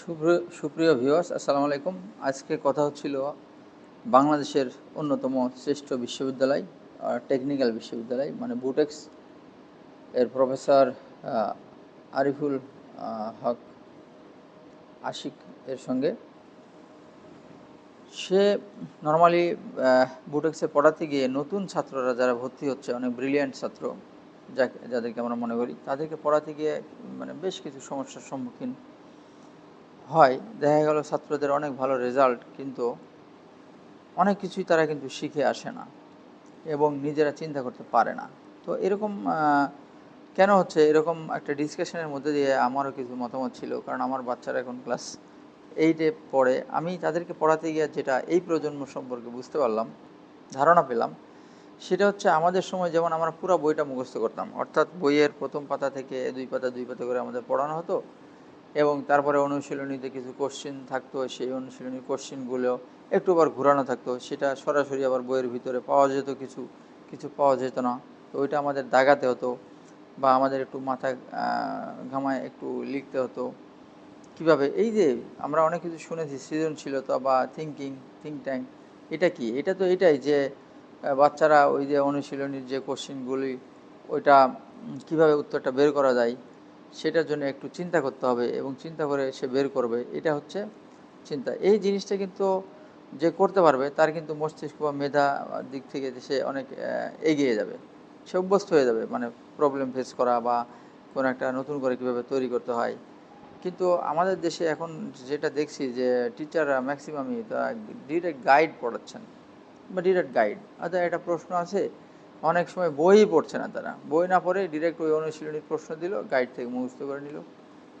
সুপ্রিয় সুপ্রিয় ভিউয়ার্স আসসালামু আলাইকুম। আজকে কথা হচ্ছিল বাংলাদেশের অন্যতম শ্রেষ্ঠ বিশ্ববিদ্যালয় টেকনিক্যাল বিশ্ববিদ্যালয় মানে বুটেক্স এর প্রফেসর আরিফুল হক আশিক এর সঙ্গে। সে নর্মালি বুটেক্সে পড়াতে গিয়ে নতুন ছাত্ররা যারা ভর্তি হচ্ছে, অনেক ব্রিলিয়ান্ট ছাত্র, যাকে, যাদেরকে আমরা মনে করি, তাদেরকে পড়াতে গিয়ে মানে বেশ কিছু সমস্যার সম্মুখীন হয়, দেখা গেল ছাত্রদের অনেক ভালো রেজাল্ট কিন্তু অনেক কিছুই তারা কিন্তু শিখে আসে না এবং নিজেরা চিন্তা করতে পারে না। তো এরকম কেন হচ্ছে? এরকম একটা ডিসকাশনের মধ্যে দিয়ে আমারও কিছু মতামত ছিল, কারণ আমার বাচ্চারা এখন ক্লাস এইটে পড়ে। আমি তাদেরকে পড়াতে গিয়ে যেটা এই প্রজন্ম সম্পর্কে বুঝতে পারলাম, ধারণা পেলাম, সেটা হচ্ছে আমাদের সময় যেমন আমরা পুরো বইটা মুখস্থ করতাম। অর্থাৎ বইয়ের প্রথম পাতা থেকে দুই পাতা দুই পাতা করে আমাদের পড়ানো হতো এবং তারপরে অনুশীলনীতে কিছু কোশ্চেন থাকতো, সেই অনুশীলনী কোশ্চেনগুলো একটু আবার ঘোরানো থাকতো। সেটা সরাসরি আবার বইয়ের ভিতরে পাওয়া যেত কিছু কিছু পাওয়া যেত না। তো ওইটা আমাদের দাগাতে হতো বা আমাদের একটু মাথা ঘামায় একটু লিখতে হতো। কীভাবে? এই যে আমরা অনেক কিছু শুনেছি, সৃজনশীলতা বা থিঙ্কিং থিঙ্ক ট্যাঙ্ক এটা কি? এটা তো এটাই যে বাচ্চারা ওই যে অনুশীলনীর যে কোশ্চেনগুলি ওইটা কীভাবে উত্তরটা বের করা যায়? সেটার জন্য একটু চিন্তা করতে হবে এবং চিন্তা করে সে বের করবে। এটা হচ্ছে চিন্তা। এই জিনিসটা কিন্তু যে করতে পারবে, তার কিন্তু মস্তিষ্ক বা মেধা দিক থেকে সে অনেক এগিয়ে যাবে। সে অভ্যস্ত হয়ে যাবে মানে প্রবলেম ফেস করা বা কোনো একটা নতুন করে কীভাবে তৈরি করতে হয়। কিন্তু আমাদের দেশে এখন যেটা দেখছি যে টিচাররা ম্যাক্সিমামই ডিরেক্ট গাইড পড়াচ্ছেন। বা ডিরেক্ট গাইড অর্থাৎ একটা প্রশ্ন আছে অনেক সময় বই পড়ছে না তারা। বই না পড়ে ডিরেক্ট ওই অনুশীলনীর প্রশ্ন দিল গাইড থেকে মুখস্থ করে নিল।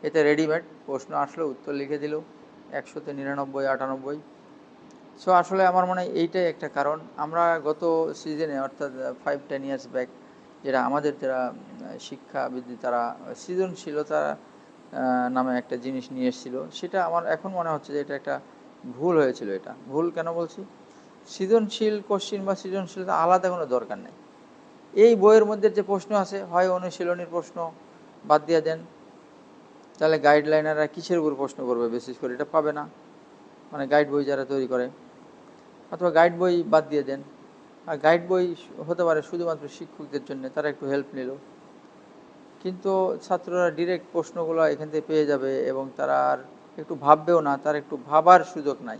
এতে রেডিমেড প্রশ্ন আসলো, উত্তর লিখে দিল, একশোতে নিরানব্বই, আটানব্বই। সো আসলে আমার মনে হয় এইটাই একটা কারণ। আমরা গত সিজনে অর্থাৎ ফাইভ টেন ইয়ার্স ব্যাক যেটা আমাদের যারা শিক্ষাবিদ তারা, সৃজনশীলতা নামে একটা জিনিস নিয়ে এসেছিল। সেটা আমার এখন মনে হচ্ছে যে এটা একটা ভুল হয়েছিল এটা। ভুল কেন বলছি? সৃজনশীল কোশ্চিন বা সৃজনশীলতা আলাদা কোনো দরকার নেই। এই বইয়ের মধ্যে যে প্রশ্ন আছে, হয় অনুশীলনীর প্রশ্ন, বাদ দিয়ে দেন। তাহলে গাইডলাইনাররা কিসের উপর প্রশ্ন করবে বিশেষ করে? এটা পাবে না। মানে গাইড বই যারা তৈরি করে। অথবা গাইড বই বাদ দিয়ে দেন। আর গাইড বই হতে পারে শুধুমাত্র শিক্ষকদের জন্য, তারা একটু হেল্প নিল। কিন্তু ছাত্ররা ডিরেক্ট প্রশ্নগুলো এখান থেকে পেয়ে যাবে এবং তারা আর একটু ভাববেও না, তার একটু ভাবার সুযোগ নাই।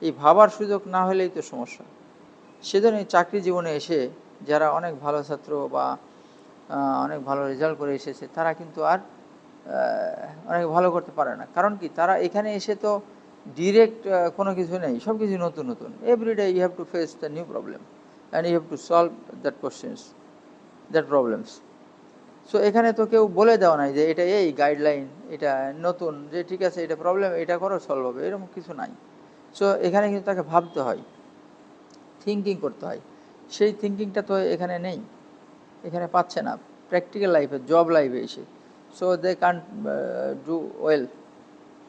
এই ভাবার সুযোগ না হলেই তো সমস্যা। সেজন্য চাকরি জীবনে এসে যারা অনেক ভালো ছাত্র বা অনেক ভালো রেজাল্ট করে এসেছে, তারা কিন্তু আর অনেক ভালো করতে পারে না। কারণ কি? তারা এখানে এসে তো ডিরেক্ট কোনো কিছু নেই। সব কিছু নতুন। নতুন everyday you have to face the new problem and you have to solve that questions that problems so এখানে তো কেউ বলে দেওয়া নাই যে এটা এই গাইডলাইন এটা নতুন, যে ঠিক আছে, এটা প্রবলেম এটা করো সলভ হবে, এরকম কিছু নাই। সো এখানে কিন্তু তাকে ভাবতে হয় থিঙ্কিং করতে হয়। সেই থিঙ্কিংটা তো এখানে নেই। এখানে পাচ্ছে না। প্র্যাকটিক্যাল লাইফে জব লাইফে এসে। So they can't do well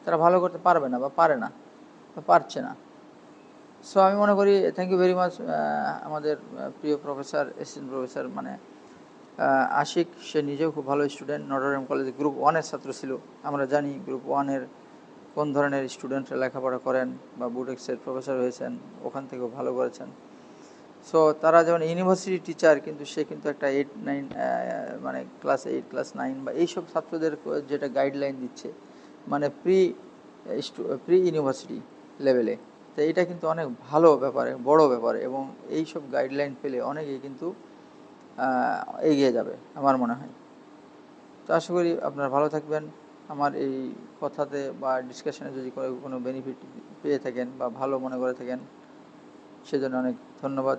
তারা ভালো করতে পারবে না বা পারে না বা পারছে না। সো আমি মনে করি থ্যাংক ইউ ভেরি মাচ আমাদের প্রিয় প্রফেসর অ্যাসিস্ট্যান্ট প্রফেসর মানে আশিক। সে নিজেও খুব ভালো স্টুডেন্ট নটরডেম কলেজে গ্রুপ ওয়ানের ছাত্র ছিল। আমরা জানি গ্রুপ ওয়ানের কোন ধরনের স্টুডেন্টরা লেখাপড়া করেন বা বুটেক্সের প্রফেসর হয়েছেন। ওখান থেকেও ভালো করেছেন। সো তারা যেমন ইউনিভার্সিটি টিচার কিন্তু সে কিন্তু একটা এইট নাইন মানে ক্লাস এইট ক্লাস নাইন বা এইসব ছাত্রদের যেটা গাইডলাইন দিচ্ছে মানে প্রি প্রি ইউনিভার্সিটি লেভেলে তো এটা কিন্তু অনেক ভালো ব্যাপারে, বড় ব্যাপারে এবং এই সব গাইডলাইন পেলে অনেকেই কিন্তু এগিয়ে যাবে, আমার মনে হয়। তো আশা করি আপনারা ভালো থাকবেন। আমার এই কথাতে বা ডিসকাশনে যদি কোনো কোনো বেনিফিট পেয়ে থাকেন বা ভালো মনে করে থাকেন, সেজন্য অনেক ধন্যবাদ।